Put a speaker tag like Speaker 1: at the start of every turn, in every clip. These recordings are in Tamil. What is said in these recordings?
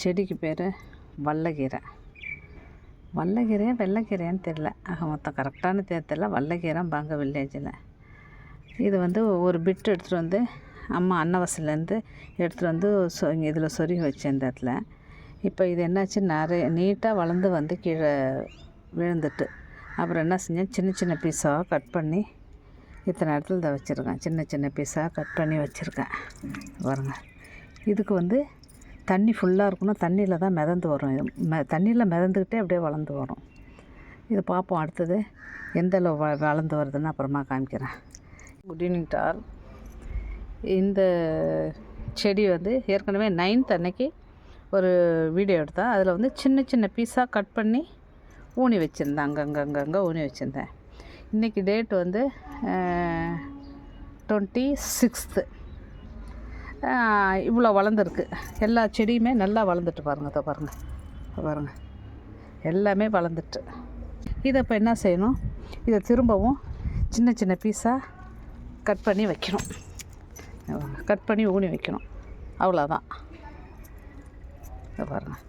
Speaker 1: செடிக்கு பேர் வல்லகீரை. வல்லக்கீரையா வெள்ளைக்கீரையான்னு தெரில ஆக மொத்தம் கரெக்டான தேர்தலில் வல்லகீரை வல்லக்கீரைம்பாங்க வில்லேஜில். இது வந்து ஒரு பிட்டு எடுத்துகிட்டு வந்து அம்மா அன்னவாசிலேருந்து எடுத்துகிட்டு வந்து சொ இதில் சொருகி வச்சேன் இந்த இடத்துல. இப்போ இது என்னாச்சு? நிறைய நீட்டாக வளர்ந்து வந்து கீழே விழுந்துட்டு. அப்புறம் என்ன செஞ்சேன்? சின்ன சின்ன பீஸாக கட் பண்ணி இத்தனை இடத்துல இதை வச்சுருக்கேன். சின்ன சின்ன பீஸாக கட் பண்ணி வச்சுருக்கேன். பாருங்கள் இதுக்கு வந்து தண்ணி ஃபுல்லாக இருக்கணும் தண்ணியில் தான் மிதந்து வரும் இது. மெ தண்ணியில் மிதந்துக்கிட்டே அப்படியே வளர்ந்து வரும். இது பார்ப்போம் அடுத்தது. எந்த அளவு வ வளர்ந்து வருதுன்னு அப்புறமா காமிக்கிறேன். குட் ஈவினிங் டால் இந்த செடி வந்து ஏற்கனவே நைன்த் அன்னைக்கு ஒரு வீடியோ எடுத்தேன். அதில் வந்து சின்ன சின்ன பீஸாக கட் பண்ணி ஊனி வச்சுருந்தேன் அங்கங்கே அங்கங்கே ஊனி வச்சுருந்தேன். இன்றைக்கி டேட் வந்து டுவெண்ட்டி சிக்ஸ்த்து இவ்வளோ வளர்ந்துருக்கு. எல்லா செடியுமே நல்லா வளர்ந்துட்டு பாருங்கள் இதை பாருங்கள் பாருங்கள் எல்லாமே வளர்ந்துட்டு. இதை இப்போ என்ன செய்யணும்? இதை திரும்பவும் சின்ன சின்ன பீஸாக கட் பண்ணி வைக்கணும். கட் பண்ணி ஊனி வைக்கணும். அவ்வளோதான் இதை பாருங்கள்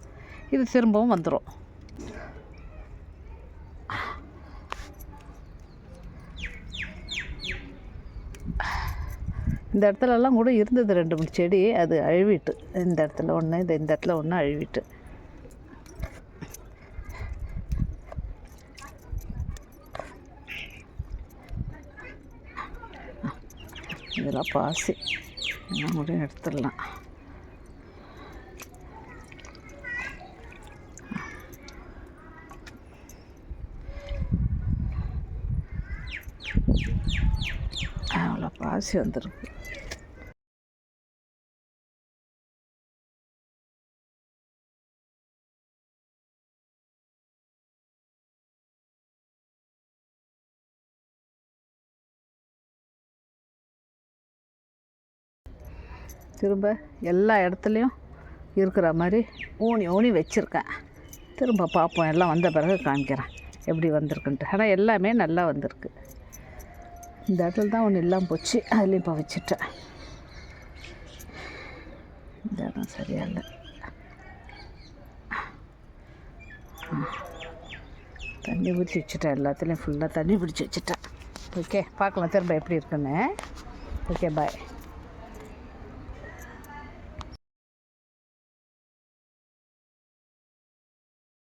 Speaker 1: இது திரும்பவும் வந்துடும் இந்த இடத்துலலாம் கூட இருந்தது ரெண்டு மூணு செடி. அது அழுவிட்டு. இந்த இடத்துல ஒன்று இந்த இந்த இடத்துல ஒன்று அழுவிட்டு. இதெல்லாம் பாசி. எல்லாம் கூட எடுத்துடலாம். அவ்வளோ பாசி வந்துருக்கு. திரும்ப எல்லா இடத்துலையும் இருக்கிற மாதிரி ஊனி ஊனி வச்சுருக்கேன். திரும்ப பார்ப்போம். எல்லாம் வந்த பிறகு காமிக்கிறேன். எப்படி வந்திருக்குன்ட்டு. ஆனால் எல்லாமே நல்லா வந்திருக்கு. இந்த இடத்துல தான் ஒன்று இல்லாமல் போச்சு. அதுலேயும் இப்போ வச்சுட்டேன். இந்த இடம் சரியா இல்லை தண்ணி ஊற்றி வச்சுட்டேன். எல்லாத்துலேயும் ஃபுல்லாக தண்ணி பிடிச்சி வச்சுட்டேன். ஓகே பார்க்கலாம். திரும்ப எப்படி இருக்குன்னு. Okay bye